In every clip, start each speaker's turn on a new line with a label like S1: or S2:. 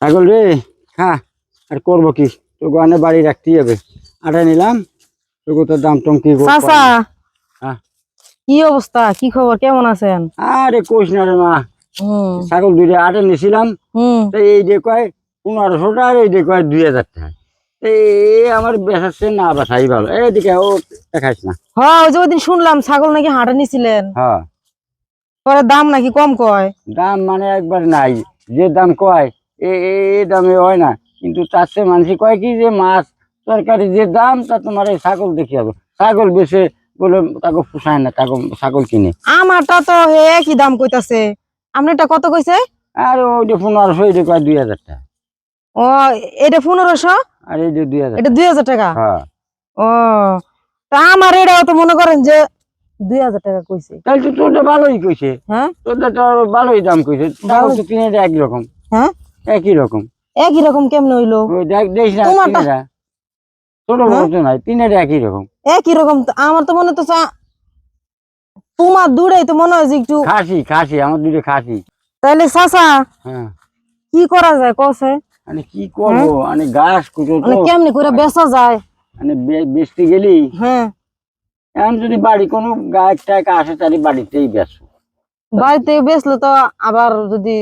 S1: ছাগল রে? খা আর করব কি? তো গানে বাড়ি রাখতেই হবে। আটা নিলাম তোকে তো দাম টম কি
S2: চাচা!
S1: হ্যাঁ।
S2: কি অবস্থা? কি খবর? কেমন আছেন?
S1: আরে কোষ না রে মা। ছাগল দুইটা আটা নিছিলাম। এই যে কয় পনেরোশোটা আর এই যে কয় দুই হাজার টাকা। এই আমার বেসাচ্ছে না বাসাই ভালো। এইদিকে ও দেখাইস না।
S2: হ্যাঁ ওই যে ওইদিন শুনলাম ছাগল নাকি হাটে নিছিলেন।
S1: হ্যাঁ
S2: পরে দাম নাকি কম কয়?
S1: দাম মানে একবার নাই। যে দাম কয় এ দামে হয় না। কিন্তু তার চেয়ে মানুষ কয় কি যে মাছ তরকারি যে দাম তা তোমার এই ছাগল দেখি হবে। ছাগল বেছে বলে তাকে পোষায় না তাকে ছাগল কিনে।
S2: আমারটা তো একই দাম কইতাছে। আপনি এটা কত কইছে?
S1: আর ওই যে পনেরোশো যে কয় দুই হাজার টাকা।
S2: ও এটা পনেরোশো?
S1: আর এই যে দুই হাজার
S2: এটা দুই হাজার টাকা?
S1: হ্যাঁ।
S2: ও তা আমার এটাও তো মনে করেন যে দুই হাজার টাকা কইছে।
S1: তাহলে তো তোরটা ভালোই কইছে।
S2: হ্যাঁ?
S1: তোরটা তো ভালোই দাম কইছে। ছাগল তো কিনে একই রকম
S2: হ্যাঁ?
S1: একই রকম।
S2: একই রকম কেমনে হইল? তোমারটা-
S1: ছোট বড় তো নাই তিনের একই রকম।
S2: একই রকম আমার তো মনে তো তোমার দূরেই তো মনে হয় যে একটু
S1: খাসি খাসি আমার দুটো খাসি।
S2: তাইলে চাচা
S1: হ্যাঁ।
S2: কি করা যায় কসে?
S1: মানে কি করব? মানে গাছ কুটো তো।
S2: কেমনি করে বেচা যায়?
S1: মানে বেচতে গেলি?
S2: হ্যাঁ।
S1: এখন যদি বাড়ি কোনো গাছ টাক আসে তাহলে বাড়িতেই বেচবো।
S2: বাড়িতে বেচলে তো আবার যদি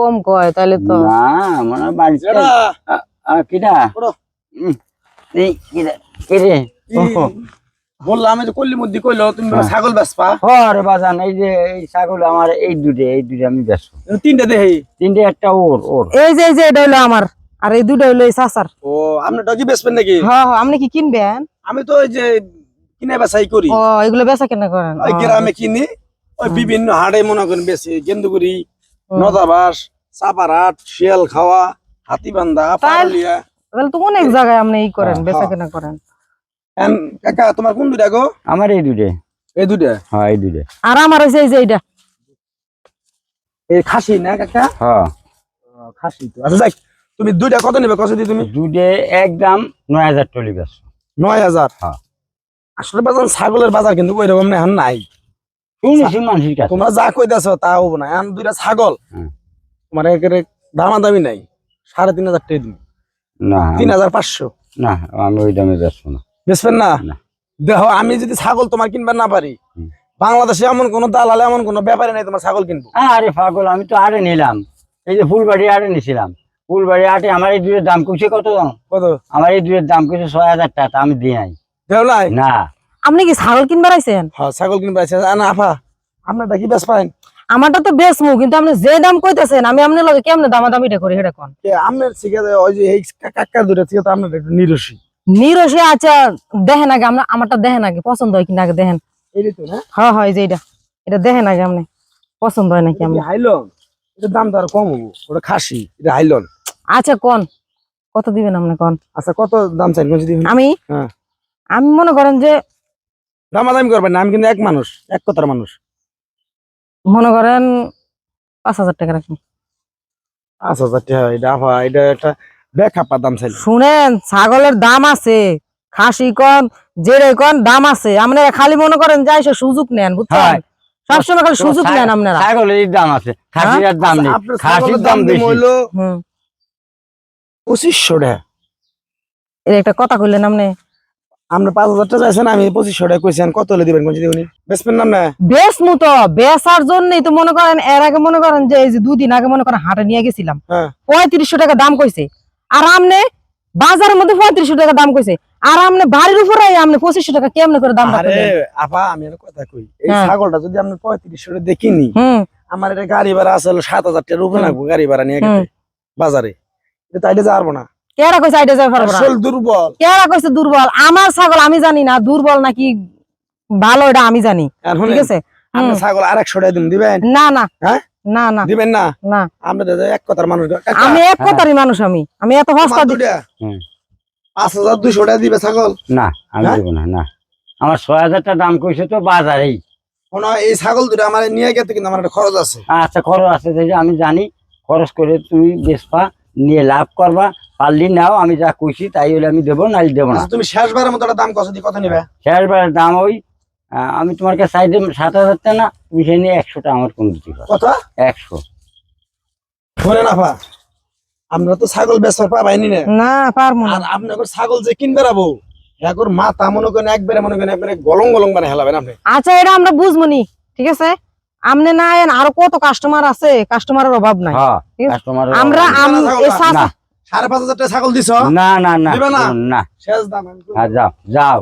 S2: কম কয় তাহলে তো।
S1: না মানে বাড়িতে আ- আ, কিটা? এই কিটা কে রে
S3: আমি যে কল্লি মধ্যে কইলো তুমি
S1: হ্যাঁ।
S3: ছাগল বেচপা
S1: বাজান এই যে এই ছাগল আমার এই দুটো এই দুটো আমি বেচবো।
S3: তিনটা দেহি
S1: তিনটে একটা ওর ওর।
S2: এই যে এই যে এটা হইল আমার আর এই দুটো হইল এই চাচার।
S3: ও আপনি ডগি বেচবেন নাকি?
S2: হ্যাঁ হ্যাঁ আপনি কি কিনবেন?
S3: আমি তো ওই যে কিনে বেচাই করি।
S2: ও এগুলো বেচা কেনা করেন?
S3: ওই গ্রামে কিনি ওই বিভিন্ন হাটে মনে করেন বেশি গেন্দুগুড়ি। নদাবাস চাপারহাট শিয়াল খাওয়া হাতিবান্ধা পারলিয়া
S2: তাহলে তো অনেক জায়গায় আপনি ই করেন
S3: হ্যাঁ,
S2: বেচা
S3: হ্যাঁ।
S2: কেনা করেন।
S3: এন কাকা তোমার কোন দুটা গো?
S1: আমার এই দুটো
S3: এই দুটা
S1: হ্যাঁ এই দুটো
S2: আর আমার হইছে এই যে এইটা।
S3: এই খাসি না কাকা?
S1: হ্যাঁ।
S3: খাসি তো। আচ্ছা যাক তুমি দুইটা কত নেবে কত দিয়ে তুমি?
S1: দুটো একদম নয় হাজার টলি বেচবো
S3: নয় হাজার?
S1: হ্যাঁ।
S3: আসলে বাজার ছাগলের বাজার কিন্তু ওই রকম এখন নাই। তোমরা যা কইতেছ তা হব না। এখন দুইটা ছাগল। তোমার একেবারে দামাদামি নাই। সাড়ে তিন হাজার টাকা দিবি।
S1: না
S3: তিন হাজার পাঁচশো।
S1: না আমি ওই দামে বেচবো না।
S3: বেচবেন না। দেখো আমি যদি ছাগল তোমার কিনবার না পারি বাংলাদেশে এমন কোন দালাল এমন কোন ব্যাপারে নাই তোমার ছাগল কিনবো।
S1: আরে পাগল আমি তো আরে নিলাম। এই যে ফুলবাড়ি আরে নিছিলাম। ফুলবাড়ি আটে আমার এই দুধের দাম কুছে কত জানো?
S3: কত?
S1: আমার এই দুধের দাম কুছে ছয় হাজার টাকা আমি দিই
S3: দেও নাই?
S1: না।
S2: আপনি কি ছাগল কিনবার আইছেন?
S3: হ্যাঁ ছাগল কিনবার আইছেন। না আফা আপনারটা কি বেচ পাইন?
S2: আমারটা তো বেচমু কিন্তু আপনি যে দাম কইতাছেন আমি আপনার লগে কেমনে দামাদামিটা করি সেটা কোন?
S3: কে আপনার আছে ওই যে এই কাকার দুটো ঠিক আছে আপনার একটু নিরসি।
S2: নিরসে আচ্ছা দেখেন আগে আমরা আমারটা দেখেন আগে পছন্দ হয় কিনা আগে দেখেন।
S3: এই তো না?
S2: হ্যাঁ হয় যে এটা এটা দেখেন আগে আপনি পছন্দ হয় নাকি আপনি
S3: হাইলন? এটার দাম তো আর কম হব ওটা খাসি এটা হাইলন।
S2: আচ্ছা কোন? কত দিবেন আপনি কোন?
S3: আচ্ছা কত দাম চাই যদি
S2: আমি?
S3: হ্যাঁ।
S2: আমি মনে করেন যে
S3: দামাদামি করবেন না আমি কিন্তু এক মানুষ এক কথার মানুষ।
S2: মনে করেন পাঁচ হাজার টাকা রাখি
S3: আচ্ছা ঠিক আছে, এটা আফা এটা একটা বেখাপা দাম চাইল।
S2: শুনেন ছাগলের দাম আছে খাসি কন জেরে কন দাম আছে। আপনারা খালি মনে করেন যাই সে সুযোগ নেন বুঝছেন?
S1: হয়।
S2: সবসময় খালি সুযোগ নেন আপনারা।
S1: ছাগলের দাম আছে খাসির দাম নেই।
S3: আচ্ছা,
S1: খাসির দাম বেশি।
S3: হইল
S2: হুম।
S3: পঁচিশশো টাকা।
S2: এর একটা কথা কইলেন আপনি?
S3: আপনি পাঁচ হাজার টাকা চাইছেন আমি পঁচিশশো টাকা কইছেন কত হলে দিবেন কোন উনি? বেচবেন না না
S2: বেশ মতো বেচার জন্যই তো মনে করেন এর আগে মনে করেন যে এই যে দুদিন আগে মনে করেন হাটে নিয়ে গেছিলাম।
S3: হ্যাঁ।
S2: পঁয়ত্রিশশো টাকা দাম কইছে। আর আমনে বাজারের মধ্যে পঁয়ত্রিশশো টাকা দাম কইছে। আর আমনে বাড়ির উপরে আমনে পঁচিশশো টাকা কেমনে করে দাম
S3: আরে আপা আমি একটা কথা কই। এই
S2: হ্যাঁ।
S3: ছাগলটা যদি আপনি পঁয়ত্রিশশো টাকা দেখিনি
S2: হুম।
S3: আমার এটা গাড়ি ভাড়া আসলে সাত হাজার টাকার উপরে। লাগবো গাড়ি ভাড়া নিয়ে। গেছে বাজারে। এটা তাইলে যাব না।
S2: কেরা কইছে আইডা যাই পারব
S3: আসল দুর্বল।
S2: কেরা কইছে দুর্বল। আমার ছাগল আমি জানি না দুর্বল নাকি ভালো এটা আমি জানি। ঠিক আছে?
S3: আপনি ছাগল টাকা দিন দিবেন?
S2: না না।
S3: হ্যাঁ?
S2: না না।
S3: দিবেন না?
S2: না।
S3: আমরা তো এক কথার মানুষ
S2: আমি এক কথারই মানুষ আমি। আমি এত।
S3: পাঁচ হাজার টাকা দিবে ছাগল?
S1: না আমি
S3: হ্যাঁ?
S1: না না। আমার ছয় হাজার টাকা দাম কইছে তো বাজারেই।
S3: শোনো, এই ছাগল দুটো আমার নিয়ে গেতে কিন্তু আমার একটা খরচ আছে।
S1: আচ্ছা খরচ আছে যে আমি জানি খরচ করে তুমি বেচবা নিয়ে লাভ করবা পারলি নাও আমি যা কইছি তাই হলে আমি দেবো নাইলে দেবো না।
S3: আচ্ছা, তুমি শেষবারের মতো দাম কত দিয়ে কত নিবে?
S1: শেষবারের দাম ওই আমি তোমার কাছে চাই দেব সাত হাজার টাকা না তুমি সে নিয়ে একশোটা আমার কোন দিতে পারো?
S3: কত?
S1: একশো।
S3: শোনে না পা আমরা তো ছাগল বেচার পাবাইনি না।
S2: না পারব
S3: আর আপনাকে ছাগল যে কিনবে রাবো এখন মাথা মনে করেন একবারে মনে করেন একবারে গলং গলং মানে হেলাবেন আপনি।
S2: আচ্ছা এটা আমরা বুঝব নি ঠিক আছে? আমনে না আরও কত কাস্টমার আছে কাস্টমারের অভাব নাই।
S1: হ্যাঁ। কাস্টমার
S2: আমরা
S3: সাড়ে পাঁচ হাজার টাকা ছাগল দিছ?
S1: না না না
S3: না?
S1: না।
S3: শেষ দাম।
S1: হ্যাঁ যাও যাও।